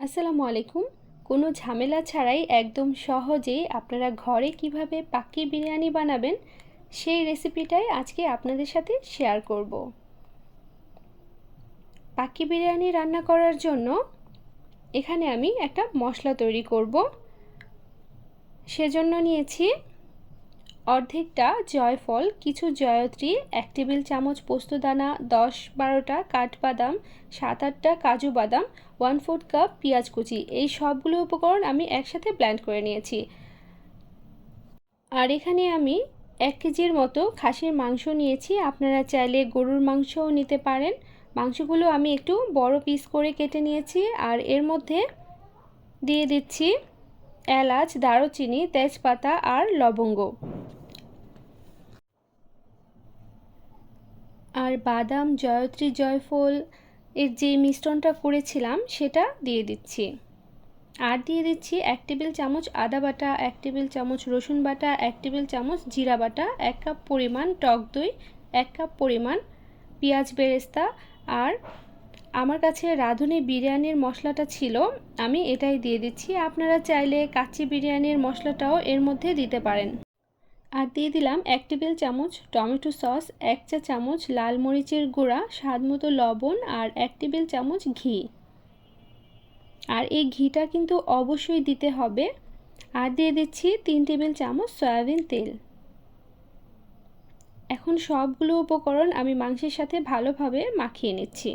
আসসালামু আলাইকুম। কোনো ঝামেলা ছাড়াই একদম সহজেই আপনারা ঘরে কীভাবে পাকি বিরিয়ানি বানাবেন সেই রেসিপিটাই আজকে আপনাদের সাথে শেয়ার করব। পাকি বিরিয়ানি রান্না করার জন্য এখানে আমি একটা মশলা তৈরি করব। সেজন্য নিয়েছি অর্ধেকটা জয়ফল, কিছু জয়ত্রী, এক টেবিল চামচ পোস্তদানা দশ বারোটা কাঠবাদাম, সাত আটটা কাজু বাদাম ওয়ান ফোর্থ কাপ পেঁয়াজ কুচি। এই সবগুলো উপকরণ আমি একসাথে ব্ল্যান্ড করে নিয়েছি। আর এখানে আমি এক কেজির মতো খাসির মাংস নিয়েছি। আপনারা চাইলে গরুর মাংসও নিতে পারেন। মাংসগুলো আমি একটু বড় পিস করে কেটে নিয়েছি। আর এর মধ্যে দিয়ে দিচ্ছি এলাচ, দারুচিনি, তেজপাতা আর লবঙ্গ। আর বাদাম, জয়ত্রী, জয়ফল, এর যে মিশ্রণটা করেছিলাম, সেটা দিয়ে দিচ্ছি। আর দিয়ে দিচ্ছি এক টেবিল চামচ আদা বাটা, এক টেবিল চামচ রসুন বাটা, এক টেবিল চামচ জিরা বাটা, এক কাপ পরিমাণ টক দই, এক কাপ পরিমাণ পেঁয়াজ বেরেস্তা আর আমার কাছে রাঁধুনি বিরিয়ানির মশলাটা ছিল, আমি এটাই দিয়ে দিচ্ছি। আপনারা চাইলে কাচ্চি বিরিয়ানির মশলাটাও এর মধ্যে দিতে পারেন। আর দিয়ে দিলাম এক টেবিল চামচ টমেটো সস, এক চা চামচ লাল মরিচের গুঁড়া, স্বাদ মতো লবণ আর এক টেবিল চামচ ঘি। আর এই ঘিটা কিন্তু অবশ্যই দিতে হবে। আর দিয়ে দিচ্ছি তিন টেবিল চামচ সয়াবিন তেল। এখন সবগুলো উপকরণ আমি মাংসের সাথে ভালোভাবে মাখিয়ে নিচ্ছি।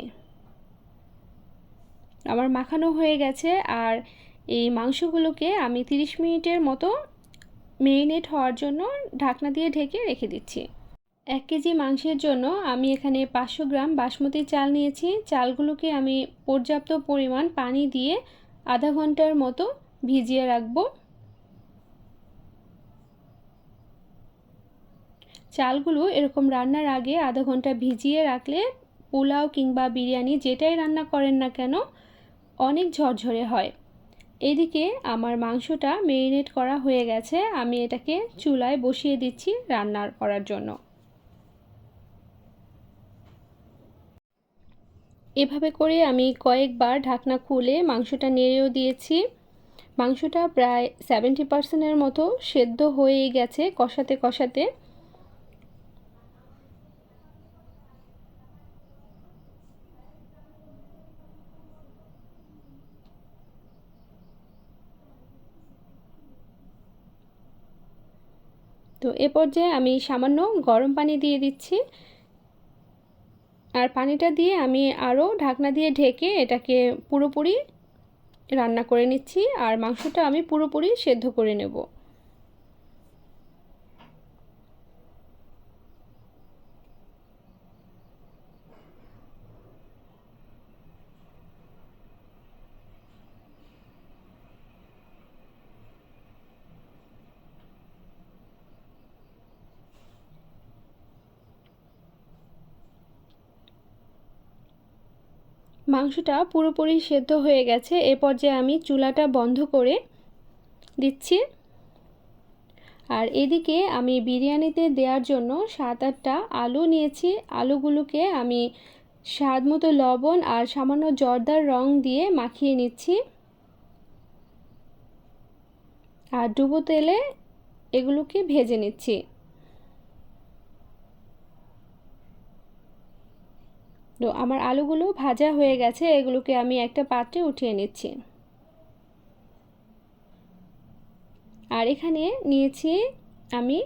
আমার মাখানো হয়ে গেছে আর এই মাংসগুলোকে আমি 30 মিনিটের মতো মেরিনেট হওয়ার জন্য ঢাকনা দিয়ে ঢেকে রেখে দিচ্ছি। এক কেজি মাংসের জন্য আমি এখানে পাঁচশো গ্রাম বাসমতি চাল নিয়েছি। চালগুলোকে আমি পর্যাপ্ত পরিমাণ পানি দিয়ে আধা ঘণ্টার মতো ভিজিয়ে রাখব। চালগুলো এরকম রান্নার আগে আধা ঘণ্টা ভিজিয়ে রাখলে পোলাও কিংবা বিরিয়ানি যেটাই রান্না করেন না কেন, অনেক ঝরঝরে হয়। এদিকে আমার মাংসটা মেরিনেট করা হয়ে গেছে। আমি এটাকে চুলায় বসিয়ে দিচ্ছি রান্নার করার জন্য। এভাবে করে আমি কয়েকবার ঢাকনা খুলে মাংসটা নেড়েও দিয়েছি। মাংসটা প্রায় সেভেন্টি পার্সেন্টের মতো সেদ্ধ হয়ে গেছে কষাতে কষাতে। তো এ পর্যায়ে আমি সামান্য গরম পানি দিয়ে দিচ্ছি। আর পানিটা দিয়ে আমি আরও ঢাকনা দিয়ে ঢেকে এটাকে পুরোপুরি রান্না করে নিচ্ছি। আর মাংসটা আমি পুরোপুরি সেদ্ধ করে নেব। মাংসটা পুরোপুরি সেদ্ধ হয়ে গেছে। এ পর্যায়ে আমি চুলাটা বন্ধ করে দিচ্ছি। আর এদিকে আমি বিরিয়ানিতে দেওয়ার জন্য সাত আটটা আলু নিয়েছি। আলুগুলোকে আমি স্বাদ মতো লবণ আর সামান্য জর্দার রং দিয়ে মাখিয়ে নিচ্ছি। আর ডুবো তেলে এগুলোকে ভেজে নিচ্ছি। তো আমার আলুগুলো ভাজা হয়ে গেছে, এগুলোকে আমি একটা পাত্রে উঠিয়ে নিচ্ছি। আর এখানে নিয়েছি আমি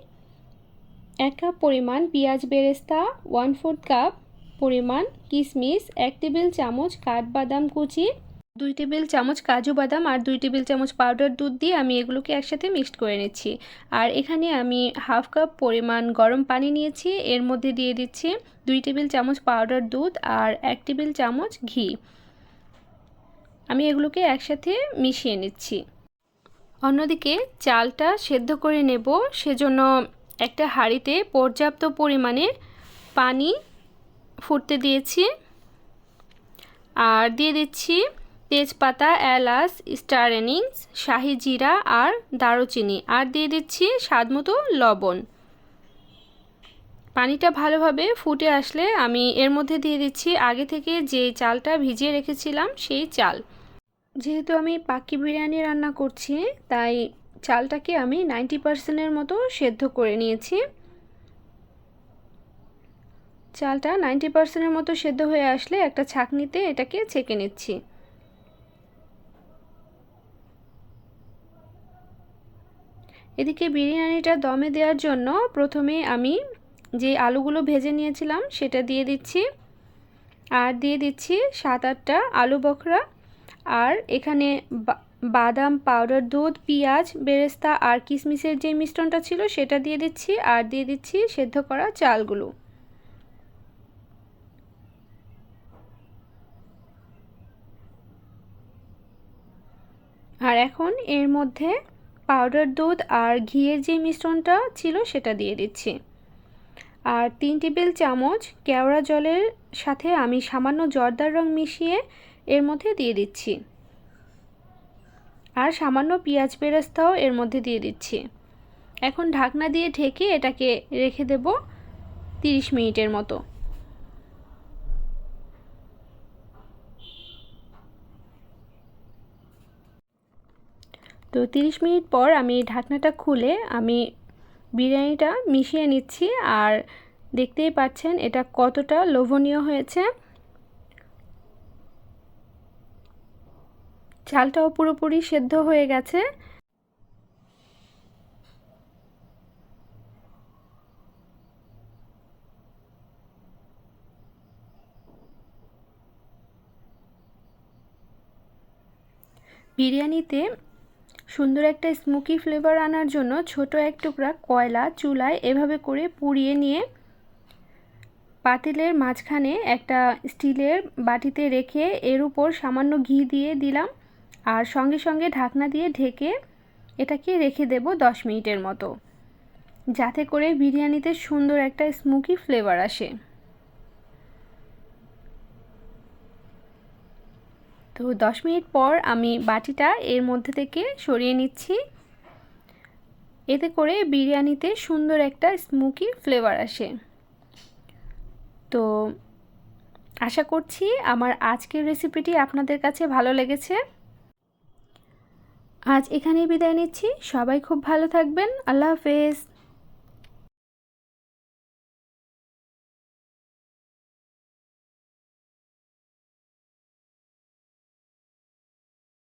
এক কাপ পরিমাণ পেঁয়াজ বেরেস্তা ওয়ান ফোর্থ কাপ পরিমাণ কিশমিশ এক টেবিল চামচ কাঠবাদাম কুচি দুই টেবিল চামচ কাজু বাদাম আর দুই টেবিল চামচ পাউডার দুধ দিয়ে আমি এগুলোকে একসাথে মিক্সড করে নিচ্ছি। আর এখানে আমি হাফ কাপ পরিমাণ গরম পানি নিয়েছি। এর মধ্যে দিয়ে দিচ্ছি দুই টেবিল চামচ পাউডার দুধ আর এক টেবিল চামচ ঘি। আমি এগুলোকে একসাথে মিশিয়ে নিচ্ছি। অন্যদিকে চালটা সেদ্ধ করে নেব। সেজন্য একটা হাঁড়িতে পর্যাপ্ত পরিমাণে পানি ফুটতে দিয়েছি। আর দিয়ে দিচ্ছি তেজপাতা, এলাচ, স্টার এনিংস, শাহি জিরা আর দারুচিনি। আর দিয়ে দিচ্ছি স্বাদ মতো লবণ। পানিটা ভালোভাবে ফুটে আসলে আমি এর মধ্যে দিয়ে দিচ্ছি আগে থেকে যে চালটা ভিজিয়ে রেখেছিলাম সেই চাল। যেহেতু আমি পাকি বিরিয়ানি রান্না করছি, তাই চালটাকে আমি নাইনটি পার্সেন্টের মতো সেদ্ধ করে নিয়েছি। চালটা নাইনটি পার্সেন্টের মতো সেদ্ধ হয়ে আসলে একটা ছাঁকনিতে এটাকে ছেঁকে নিচ্ছি। এদিকে বিরিয়ানিটা দমে দেওয়ার জন্য প্রথমে আমি যে আলুগুলো ভেজে নিয়েছিলাম সেটা দিয়ে দিচ্ছি। আর দিয়ে দিচ্ছি সাত আটটা আলু বখরা। আর এখানে বাদাম পাউডার, দুধ, পেঁয়াজ, বেরেস্তা আর কিশমিশের যে মিশ্রণটা ছিল সেটা দিয়ে দিচ্ছি। আর দিয়ে দিচ্ছি সেদ্ধ করা চালগুলো। আর এখন এর মধ্যে পাউডার দুধ আর ঘিয়ের যে মিশ্রণটা ছিল সেটা দিয়ে দিচ্ছি। আর তিন টেবিল চামচ কেওড়া জলের সাথে আমি সামান্য জর্দার রং মিশিয়ে এর মধ্যে দিয়ে দিচ্ছি। আর সামান্য পেঁয়াজ বেরেস্তাও এর মধ্যে দিয়ে দিচ্ছি। এখন ঢাকনা দিয়ে ঢেকে এটাকে রেখে দেব তিরিশ মিনিটের মতো। তো তিরিশ মিনিট পর আমি ঢাকনাটা খুলে আমি বিরিয়ানিটা মিশিয়ে নিচ্ছি আর দেখতেই পাচ্ছেন এটা কতটা লোভনীয় হয়েছে। চালটাও পুরোপুরি সেদ্ধ হয়ে গেছে। বিরিয়ানিতে সুন্দর একটা স্মোকি ফ্লেভার আনার জন্য ছোট এক টুকরা কয়লা চুলায় এভাবে করে পুড়িয়ে নিয়ে পাতিলের মাঝখানে একটা স্টিলের বাটিতে রেখে এর উপর সামান্য ঘি দিয়ে দিলাম আর সঙ্গে সঙ্গে ঢাকনা দিয়ে ঢেকে এটাকে রেখে দেব দশ মিনিটের মতো। যাতে করে বিরিয়ানিতে সুন্দর একটা স্মোকি ফ্লেভার আসে। তো দশ মিনিট পর আমি বাটিটা এর মধ্যে থেকে সরিয়ে নিচ্ছি। এতে করে বিরিয়ানিতে সুন্দর একটা স্মোকি ফ্লেভার আসে। তো আশা করছি আমার আজকের রেসিপিটি আপনাদের কাছে ভালো লেগেছে। আজ এখানেই বিদায় নিচ্ছি। সবাই খুব ভালো থাকবেন। আল্লাহ হাফেজ।